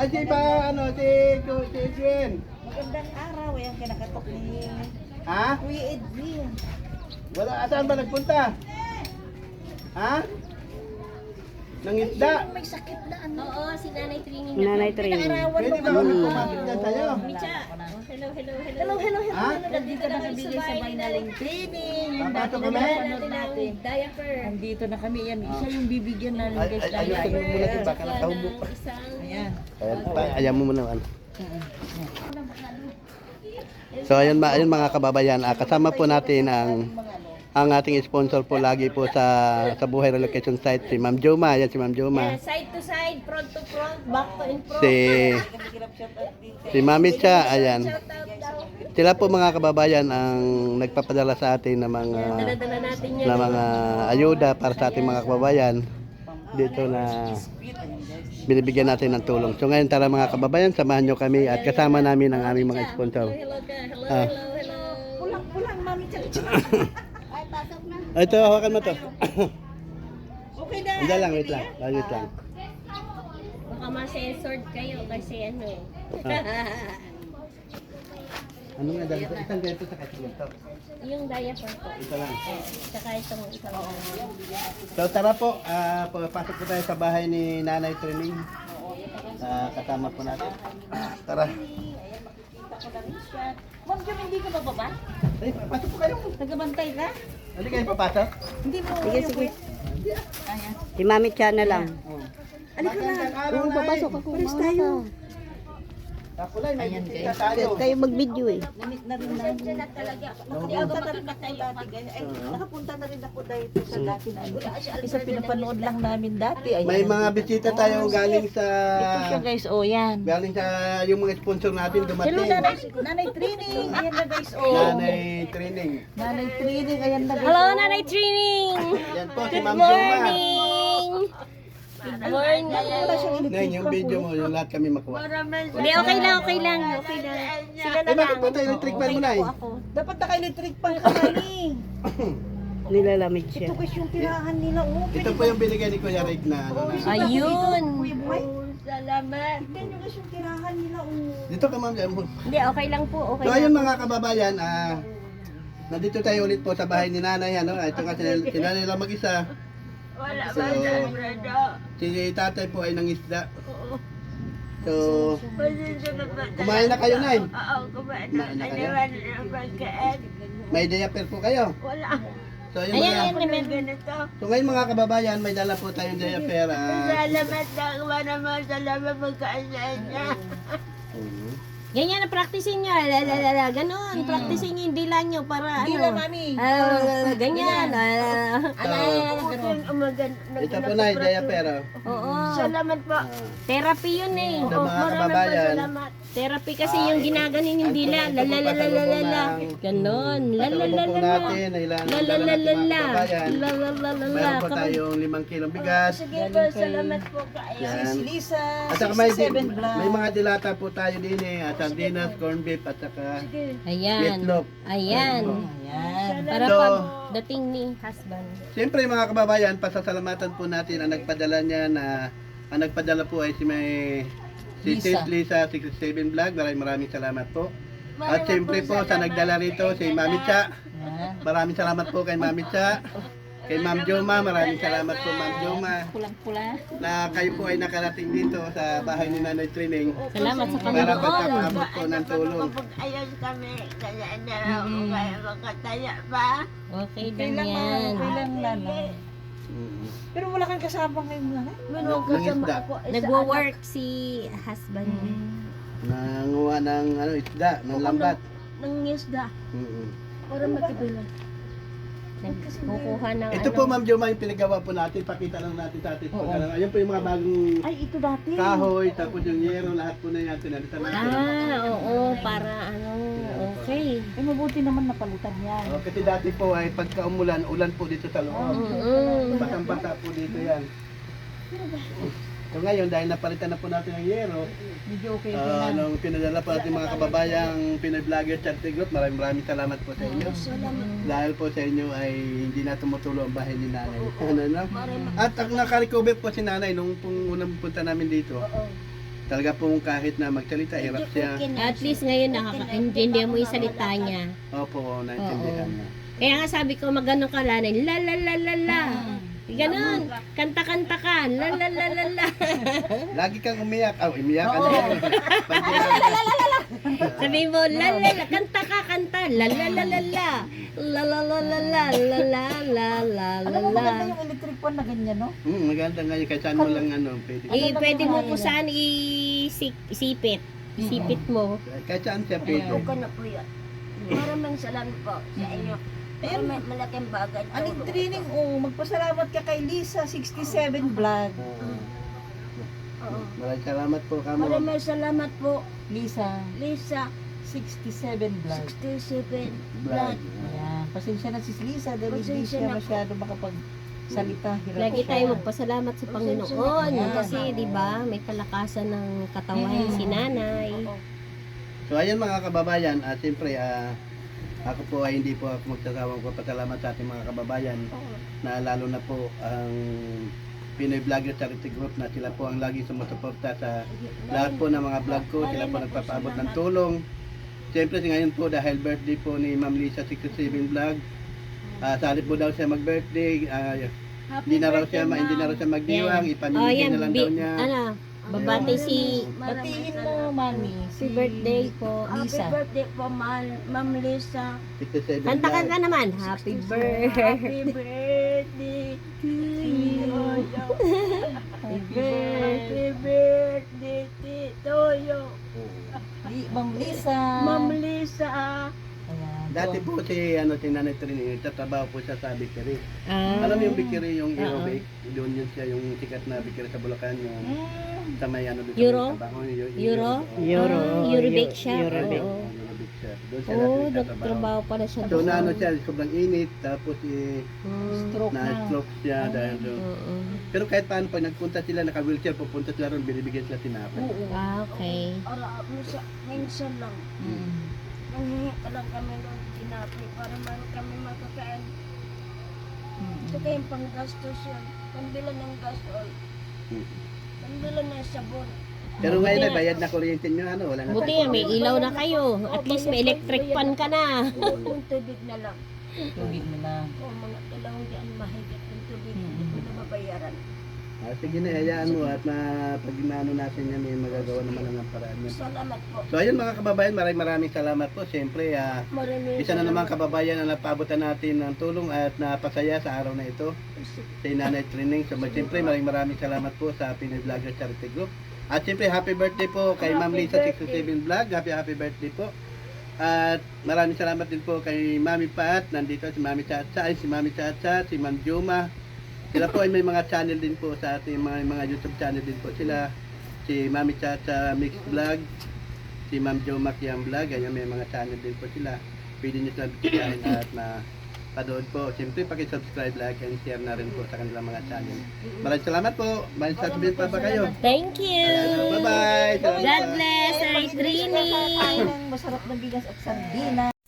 Ay, si ba, ano, si, si Edwin. Magandang araw, yung kinakatok ni Ha? Kuya Edwin. Wala, saan ba nagpunta? Ha? Nang isda. May sakit na ano. Oo, si Nanay Trini na. Nanay Trini. Arawan Pwede mo ba kami kumapit dyan sa'yo? Micha. Hello, hello, hello. Hello, hello, nandito na kami sa naling training. Yung dati Papasok na napanood natin. Diaper. Andito na kami. Yan, isa yung bibigyan namin Ay, guys. ay, ayusin mo muna din, baka nakahubog. Ng isang Ayan. Ayan, pa- ayan mo muna. Ano. So ayun, ayun mga kababayan, ah, kasama po natin ang ang ating sponsor po lagi po sa sa Buhay Relocation Site si Ma'am Joma. Ayan si Ma'am Joma. Yeah, side to side, front to front, back to in front. Si si Mami Cha, ayan. Sila po mga kababayan ang nagpapadala sa atin ng mga yan. na mga ayuda para sa ating mga kababayan dito na binibigyan natin ng tulong. So ngayon tara mga kababayan, samahan nyo kami at kasama namin ang aming mga sponsor. Hello hello, Ah. hello, hello. Pulang-pulang, mami. Tsaka, Ito, hawakan mo to. Okay na. Hindi lang, wait lang. Ah, Wait lang. Baka ma-censored kayo kasi ano. Ano nga dahil Isang ganito sa kasi ito. yung diaper po. Ito lang. Tsaka itong isang So tara po, ah, pasok po tayo sa bahay ni Nanay Trining. Ah, kasama po natin. Tara. Ma'am, Jom, hindi ka bababa? Ay, pasok po kayo. Nagabantay ka? Hindi kayo papasok? Hindi mo. Sige, sige. Si Mami Cha na lang. Alika na. Oo, papasok ako. Pares tayo. Kakulay, may bisita tayo. Kayo mag-video eh. Namit na rin namin. na talaga. Nakapunta na rin ako dati. guys. Ay, nakapunta na rin ako dito sa dati na. Isa pinapanood lang namin dati. Ayan. May mga bisita tayo galing sa Ito siya guys, oh yan. galing sa yung mga sponsor natin Hello, dumating. nanay, nanay training. Ayan na guys, oh. Nanay Trining. Nanay training, ayan na guys. Hello, Nanay Trining! Yan po si Good Ma'am Joma. morning! Good morning! Ngayon yung video mo, yung lahat kami makuha. Hindi, okay lang, okay lang, okay lang. Sila na Eh, bakit lang. pa tayo electric fan mo na eh? Dapat naka-electric pan ka nani. Nilalamig siya. Ito guys yung tirahan nila, oh. Ito po yung binigay ni Kuya Rick na ano na. Ayun! Salamat! Nyo guys yung tirahan nila, oh. Dito ka ma'am. dyan. Hindi, okay lang po, okay So lang. ayun mga kababayan, ah, nandito tayo ulit po sa bahay ni nanay. Ano? Ito kasi sila nila mag-isa. Wala So, si tatay po ay nangisda. So, kumain na kayo na Oo, kumain Kumain na kayo? pagkain. May diaper po kayo. Wala. So, Ayan, mga, ayan, ganito. so ngayon mga kababayan, may dala po tayong diaper. ah. Salamat lang, naman, salamat pagkain. Mhm. Ganyan na practicein nyo. Lalalala, ganun. Practicein nyo yung dila nyo para Hindi ano. na, mami. Ah, ganyan. Ah, Ito po na diaper. oh. Oo. Salamat po. Therapy yun eh. Sa mga kababayan, Therapy kasi yung ginaganin yung dila. Lalalalala. Ganon. pasalubong po Lalalala. natin, ay ilan ang dala natin mga Lalalala. kababayan. Lalalala. Meron po tayong limang kilong bigas. Sige po, salamat po kayo. Yan. Si Lisa, At saka may, 67 vlog. may mga dilata po tayo din eh. At sardinas, corned beef, at saka Ayan. meatloaf. Ayan. Ayan. Para So, pag dating ni husband. Siyempre mga kababayan, pasasalamatan po natin ang nagpadala niya na ang nagpadala po ay si may si Lisa. Sis Lisa 67 Vlog. Maraming maraming salamat po. At siyempre po sa nagdala rito si Mami Cha. Ayan. Maraming salamat po kay Mami Cha. Kay Ma'am Joma, maraming salamat po Ma'am Joma Pulang-pula. na kayo po ay nakarating dito sa bahay ni Nanay Training Salamat sa para pagkakabot po ng tulong. Ayun kami, kaya na ako kaya makataya pa. Okay lang, yan. ma'am. Okay lang, nanay. Mm. Pero wala kang kasama ngayon, nanay. Nangisda. Nagwo-work si husband. Nanguha ng ano, isda, ng lambat. Ng isda. Mm-mm. Para magkabila. Nagkukuha ng Ito ano. po Ma'am Joma yung pinagawa po natin. Pakita lang natin sa atin. Oo. Ayun po yung mga bagong Ay, ito dati. kahoy, tapos yung yero, lahat po na yan. Pinalitan natin. Ah, oo, para ano, okay. Eh, mabuti naman napalutan yan. Oh, kasi dati po ay pagka umulan, ulan po dito sa loob. Mm-mm. Basang-basa po dito yan. So ngayon, dahil napalitan na po natin ang yero, Medyo okay uh, nung pinadala po natin mga kababayang Pinoy Vlogger Charity Group, maraming maraming salamat po sa inyo. Dahil po sa inyo ay hindi na tumutulo ang bahay ni nanay. Ano, no? At ang nakarecover po si nanay nung pong unang punta namin dito. Talaga pong kahit na magsalita, hirap siya. At least ngayon nakaka-enjoy mo yung salita niya. Opo, naintindihan niya. Kaya nga sabi ko magano ka lanay, la la la la la. Ganon, kanta-kanta ka, la la la la la. Lagi kang umiyak. Oh, umiyak ka na. Sabi mo, la la la, kanta ka, kanta, la la la la la. La la la la la la la la la la Alam mo maganda yung electric fan na ganyan, no? Hmm, maganda nga yun. Kahit saan mo lang ano, pwede. Eh, pwede mo kung saan isipit. Isipit mo. Kahit saan siya pwede. ko na po yan. Maraming salamat po sa inyo. Ayan, Maraming malaking bagay. Aling training, oh, magpasalamat ka kay Lisa, 67 vlog. Oo. Maraming salamat po kamo. Maraming salamat po, Lisa, Lisa, 67 vlog. 67 Vlog. vlog. Ayan, pasensya na si Lisa dahil hindi Pasensya siya na po. masyado makapagsalita. Hirap Lagi siya. tayo magpasalamat sa Panginoon Yeah. kasi 'di ba, may kalakasan ng katawan si nanay. So ayan mga kababayan, at siyempre ah, ako po ay hindi po ako magsasawang papasalamat sa ating mga kababayan na lalo na po ang Pinoy Vlogger Charity Group na sila po ang lagi sumusuporta sa lahat po ng mga vlog ko, sila po nagpapaabot ng tulong. Siyempre ngayon po dahil birthday po ni Ma'am Lisa 67 Vlog, ah sali po daw siya mag-birthday, ah, hindi na raw siya, ma- hindi na raw siya magdiwang, Oh, ipamimigay yan, na lang daw niya. ano, babati si Batiin mo, mami. si birthday po. Happy Lisa. birthday po, Ma- Ma'am Lisa. 67 Kanta ka Vlog. ka naman. Happy birthday. Happy birthday to you. Happy birthday to you. Li- Ma'am Lisa. Ma'am Lisa. Ayan. Dati po si ano si Nanay Trini, nagtatrabaho po siya sa bakery. Ah. Alam mo yung bakery, yung Oo. aerobic, doon yun siya yung sikat na bakery sa Bulacan, yung Mm. sa may ano doon Euro? yung- Euro? oo. Euro. Ah, Eurobake siya. Eurobake. Oo. Oo, siya. Doon siya Oo, nagtatrabaho. nagtrabaho pala siya So doon. na ano siya, sobrang init, tapos eh, Hmm. Stroke na. na-stroke siya dahil doon. Oo. Pero kahit paano, pag nagpunta sila, naka-wheelchair, pupunta sila ron, binibigyan sila tinapay. Oo. Ah, okay. Ara, minsan, minsan lang. Mm. Nanghingi ka lang kami ng tinapay para man kami makakain. Mm. Ito kayong panggastos yan. Pambila ng gasol. Hmm. Pambila ng sabon. Pero ngayon na, bayad na kuryente nyo, ano, wala na Buti may ilaw na kayo. At least may electric fan ka na. Yung tubig na lang. Tubig na. O mga dalawang diyan mahigit yung tubig. Hindi ko na mabayaran. Ah, sige na, hayaan mo at na, pag inaano natin yan, may magagawa naman ng paraan yan. Salamat po. So ayun mga kababayan, maraming maraming salamat po. Siyempre, ah, Maraming Isa na naman kababayan na napaabutan natin ng tulong at napasaya sa araw na ito sa Nanay Training. So siyempre maraming maraming salamat po sa Pinoy Vlogger Charity Group. At siyempre happy birthday po kay Ma'am Lisa 67 Vlog. Happy happy birthday po. At maraming salamat din po kay Mami Pat. Nandito si Mami Chacha, ay, si Mami Chacha, si Ma'am Juma. Sila po ay may mga channel din po sa ating mga, mga YouTube channel din po sila. Si Mami Chacha Mix Vlog, si Ma'am Jo Makiang Vlog, ganyan may mga channel din po sila. Pwede nyo sila bigyan at na panood po. Siyempre, paki-subscribe, like, and share na rin po sa kanilang mga channel. Maraming salamat po. Maraming sasabihin pa ba kayo? Thank you. Ayan, Bye-bye. Salamat God po. bless, Ay Trini. Masarap na bigas at sardina.